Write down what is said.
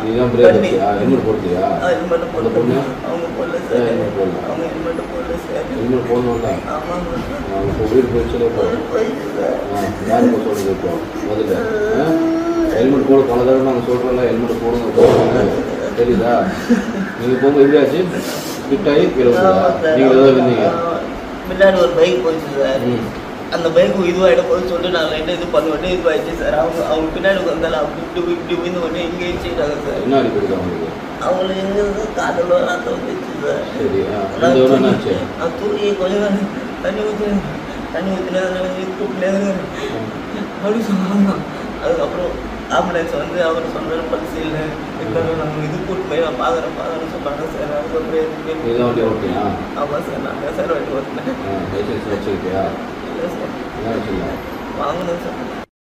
நீதான் break எடுத்தியா helmet helmet போடல பொண்ணு? ஹெல்மெட் போடல ஹெல்மெட் போடல இப்போ. வீடு போயிடுச்சு. யாரு இப்போ சொல்றது இப்போ? முதல்ல. ஹெல்மெட் போட பல நாங்கள் சொல்கிறோம்ல ஹெல்மெட் போடுங்க தெரியுதா? நீங்கள் போகும்போது எப்படியாச்சு ஃபிட் கீழே நீங்கள் ஏதாவது இருந்தீங்க முன்னாடி ஒரு பைக் போயிடுச்சு சார். அந்த பைக் இதுவாகிட போய் சொல்லிட்டு நான் லைட்டாக இது பண்ண உடனே இதுவாகிடுச்சு சார். அவங்க அவங்க பின்னாடி வந்தாலும் அப்படி இப்படி இப்படி விழுந்த உடனே இங்கே வச்சுக்கிட்டாங்க சார். என்ன அடிப்படுது அவங்களுக்கு? அவங்களுக்கு எங்கே காதலோ ரத்தம் வந்துச்சு சார். நான் இந்த விட தூக்கி- என்னாச்சு? நான் தூக்கி கொஞ்ச நேரம் தண்ணி ஊற்றி தண்ணி ஊற்றினது கூப்பிட்டு அப்படி சொன்னாங்க. அதுக்கப்புறம் ஆம்புலன்ஸ் வந்து அவர் சொன்னார் பரிசு இல்லை. இருந்தாலும் நம்ம இது கூட்டு போய் நான் பார்க்குறேன் பார்க்குறேன்னு சொன்னாங்க சார். அதுக்கப்புறம் ஆமாம் சார் நான் சார் வண்டி ஓட்டினேன். ஆ லைசன்ஸ் வச்சுக்கிட்டியா இல்லை சார் என்ன வச்சுருந்தேன் வாங்கணும் சார்